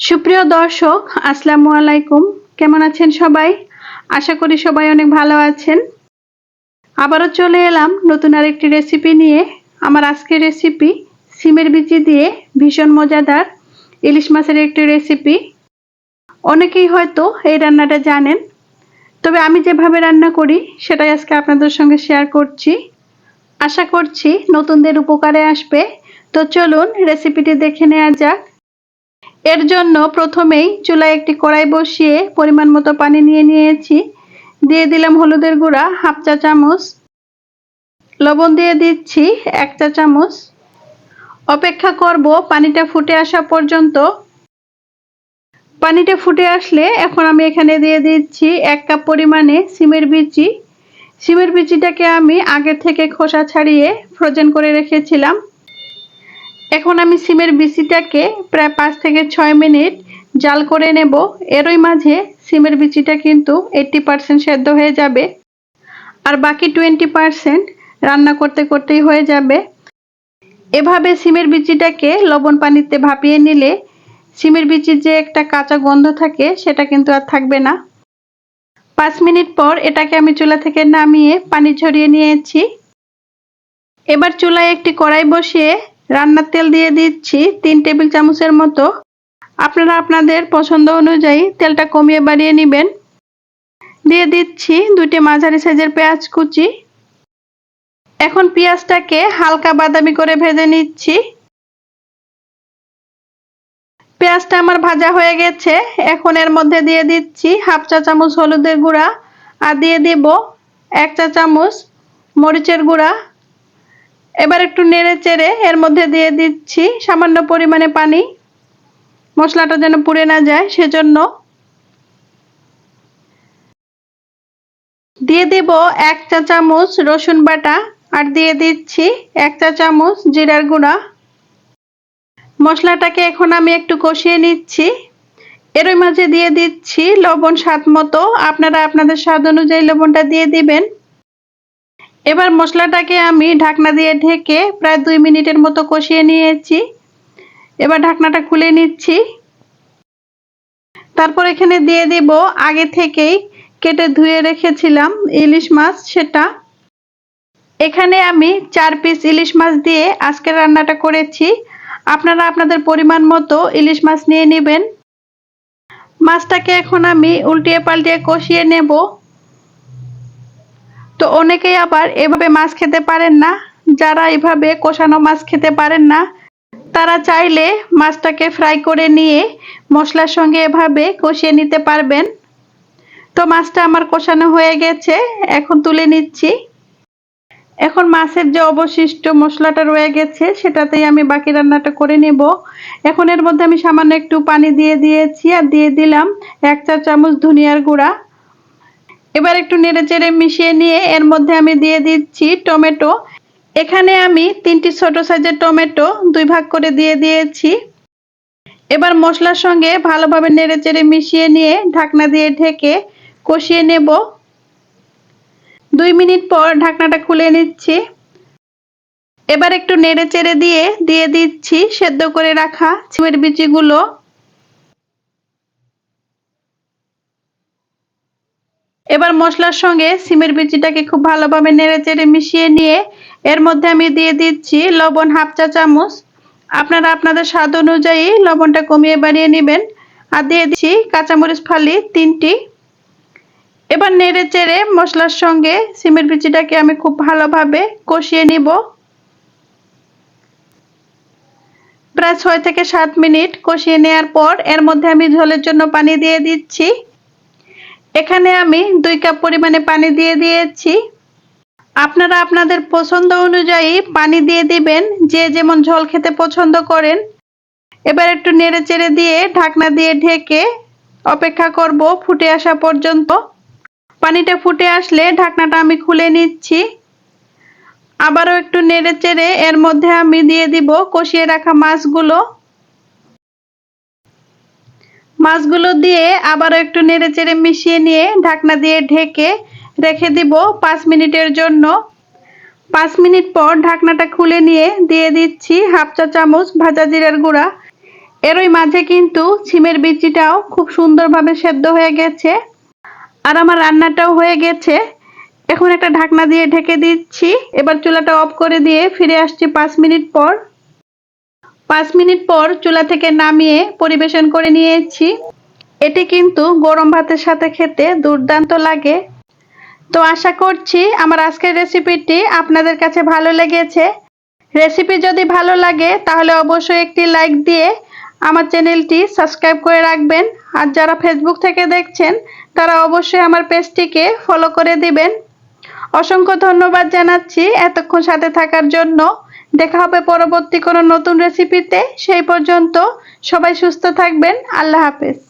সুপ্রিয় দর্শক, আসসালামু আলাইকুম। কেমন আছেন সবাই? আশা করি সবাই অনেক ভালো আছেন। আবারও চলে এলাম নতুন আরেকটি রেসিপি নিয়ে। আমার আজকের রেসিপি সিমের বিচি দিয়ে ভীষণ মজাদার ইলিশ মাছের একটি রেসিপি অনেকেই হয়তো এই রান্নাটা জানেন। তবে আমি যেভাবে রান্না করি, সেটাই আজকে আপনাদের সঙ্গে শেয়ার করছি। আশা করছি নতুনদের উপকারে আসবে। তো চলুন রেসিপিটি দেখে নেওয়া যাক। এর জন্য প্রথমেই চুলায় একটি কড়াই বসিয়ে পরিমাণ মতো পানি নিয়ে নিয়েছি। দিয়ে দিলাম হলুদের গুঁড়া, হাফ চা চামচ। লবণ দিয়ে দিচ্ছি এক চা চামচ। অপেক্ষা করব পানিটা ফুটে আসা পর্যন্ত। পানিটা ফুটে আসলে এখন আমি এখানে দিয়ে দিচ্ছি এক কাপ পরিমাণে সিমের বিচি। সিমের বিচিটাকে আমি আগে থেকে খোসা ছাড়িয়ে ফ্রোজেন করে রেখেছিলাম। এখন আমি সিমের বিচিটাকে প্রায় পাঁচ থেকে ছয় মিনিট জাল করে নেব। এরই মাঝে সিমের বিচিটা কিন্তু এইট্টি পারসেন্ট সেদ্ধ হয়ে যাবে। আর বাকি টোয়েন্টি পারসেন্ট রান্না করতে করতেই হয়ে যাবে। এভাবে সিমের বিচিটাকে লবণ পানিতে ভাপিয়ে নিলে সিমের বিচির যে একটা কাঁচা গন্ধ থাকে, সেটা কিন্তু আর থাকবে না। পাঁচ মিনিট পর এটাকে আমি চুলা থেকে নামিয়ে পানি ঝরিয়ে নিয়েছি। এবার চুলায় একটি কড়াই বসিয়ে রান্নার তেল দিয়ে দিচ্ছি তিন টেবিল চামচের মতো। আপনারা আপনাদের পছন্দ অনুযায়ী তেলটা কমিয়ে বাড়িয়ে নেবেন। দিয়ে দিচ্ছি দুইটি মাঝারি সাইজের পেঁয়াজ কুচি। এখন পেঁয়াজটাকে হালকা বাদামি করে ভেজে নিচ্ছি। পেঁয়াজটা আমার ভাজা হয়ে গেছে। এখন এর মধ্যে দিয়ে দিচ্ছি হাফ চা চামচ হলুদের গুঁড়া। আর দিয়ে দিব এক চা চামচ মরিচের গুঁড়া। এবার একটু নেড়ে চেড়ে এর মধ্যে দিয়ে দিচ্ছি সামান্য পরিমাণে পানি। মশলাটা যেন পুড়ে না যায়, সেজন্য দিয়ে দেব এক চা চামচ রসুন বাটা আর দিয়ে দিচ্ছি এক চা চামচ জিরার গুঁড়া। মশলাটাকে এখন আমি একটু কষিয়ে নিচ্ছি। এরই মাঝে দিয়ে দিচ্ছি লবণ স্বাদ মতো। আপনারা আপনাদের স্বাদ অনুযায়ী লবণটা দিয়ে দিবেন। এবার মশলাটাকে আমি ঢাকনা দিয়ে ঢেকে প্রায় দুই মিনিটের মতো কষিয়ে নিয়েছি। এবার ঢাকনাটা খুলে নিচ্ছি। তারপর এখানে দিয়ে দিব আগে থেকেই কেটে ধুয়ে রেখেছিলাম ইলিশ মাছ সেটা। এখানে আমি চার পিস ইলিশ মাছ দিয়ে আজকের রান্নাটা করেছি। আপনারা আপনাদের পরিমাণ মতো ইলিশ মাছ নিয়ে নেবেন। মাছটাকে এখন আমি উল্টিয়ে পাল্টিয়ে কষিয়ে নেব। তো অনেকেই আবার এভাবে মাছ খেতে পারেন না। যারা এভাবে কষানো মাছ খেতে পারেন না, তারা চাইলে মাছটাকে ফ্রাই করে নিয়ে মশলার সঙ্গে এভাবে কষিয়ে নিতে পারবেন। তো মাছটা আমার কষানো হয়ে গেছে, এখন তুলে নিচ্ছি। এখন মাছের যে অবশিষ্ট মশলাটা রয়ে গেছে, সেটাতেই আমি বাকি রান্নাটা করে নেব। এখন এর মধ্যে আমি সামান্য একটু পানি দিয়ে দিয়েছি আর দিয়ে দিলাম এক চা চামচ ধনিয়ার গুঁড়া। এবার একটু নেড়ে চেড়ে মিশিয়ে নিয়ে এর মধ্যে আমি দিয়ে দিচ্ছি টমেটো। এখানে আমি তিনটি ছোট সাইজের টমেটো দুই ভাগ করে দিয়ে দিয়েছি। এবার মশলার সঙ্গে ভালোভাবে নেড়ে চেড়ে মিশিয়ে নিয়ে ঢাকনা দিয়ে ঢেকে কষিয়ে নেব। দুই মিনিট পর ঢাকনাটা খুলে নিচ্ছি। এবার একটু নেড়ে চেড়ে দিয়ে দিয়ে দিচ্ছি সেদ্ধ করে রাখা ছিমের বিচিগুলো। এবার মশলার সঙ্গে সিমের বিচিটাকে খুব ভালোভাবে নেড়ে চেড়ে মিশিয়ে নিয়ে এর মধ্যে আমি দিয়ে দিচ্ছি লবণ হাফ চা চামচ। আপনারা আপনাদের স্বাদ অনুযায়ী লবণটা কমিয়ে বাড়িয়ে নেবেন। আর দিয়ে দিচ্ছি কাঁচামরিচ ফালি তিনটি। এবার নেড়ে চেড়ে মশলার সঙ্গে সিমের বিচিটাকে আমি খুব ভালোভাবে কষিয়ে নিব। প্রায় ছয় থেকে সাত মিনিট কষিয়ে নেওয়ার পর এর মধ্যে আমি ঝোলের জন্য পানি দিয়ে দিচ্ছি। এখানে আমি দুই কাপ পরিমাণে পানি দিয়ে দিয়েছি। আপনারা আপনাদের পছন্দ অনুযায়ী পানি দিয়ে দিবেন, যে যেমন ঝোল খেতে পছন্দ করেন। এবার একটু নেড়ে চেড়ে দিয়ে ঢাকনা দিয়ে ঢেকে অপেক্ষা করব ফুটে আসা পর্যন্ত। পানিটা ফুটে আসলে ঢাকনাটা আমি খুলে নিচ্ছি। আবারও একটু নেড়ে চেড়ে এর মধ্যে আমি দিয়ে দিব কষিয়ে রাখা মাছগুলো। মাছগুলো দিয়ে আবারও একটু নেড়ে চেড়ে মিশিয়ে নিয়ে ঢাকনা দিয়ে ঢেকে রেখে দিব পাঁচ মিনিটের জন্য। পাঁচ মিনিট পর ঢাকনাটা খুলে নিয়ে দিয়ে দিচ্ছি হাফ চা চামচ ভাজা জিরার গুঁড়া। এরই মাঝে কিন্তু ছিমের বিচিটাও খুব সুন্দরভাবে সেদ্ধ হয়ে গেছে। আর আমার রান্নাটাও হয়ে গেছে। এখন একটা ঢাকনা দিয়ে ঢেকে দিচ্ছি। এবার চুলাটা অফ করে দিয়ে ফিরে আসছি পাঁচ মিনিট পর। পাঁচ মিনিট পর চুলা থেকে নামিয়ে পরিবেশন করে নিয়েছি। এটি কিন্তু গরম ভাতের সাথে খেতে দুর্দান্ত লাগে। তো আশা করছি আমার আজকের রেসিপিটি আপনাদের কাছে ভালো লেগেছে। রেসিপি যদি ভালো লাগে, তাহলে অবশ্যই একটি লাইক দিয়ে আমার চ্যানেলটি সাবস্ক্রাইব করে রাখবেন। আর যারা ফেসবুক থেকে দেখছেন, তারা অবশ্যই আমার পেজটিকে ফলো করে দিবেন। অসংখ্য ধন্যবাদ জানাচ্ছি এতক্ষণ সাথে থাকার জন্য। দেখা হবে পরবর্তী কোনো নতুন রেসিপিতে সেই পর্যন্ত সবাই সুস্থ থাকবেন। আল্লাহ হাফেজ।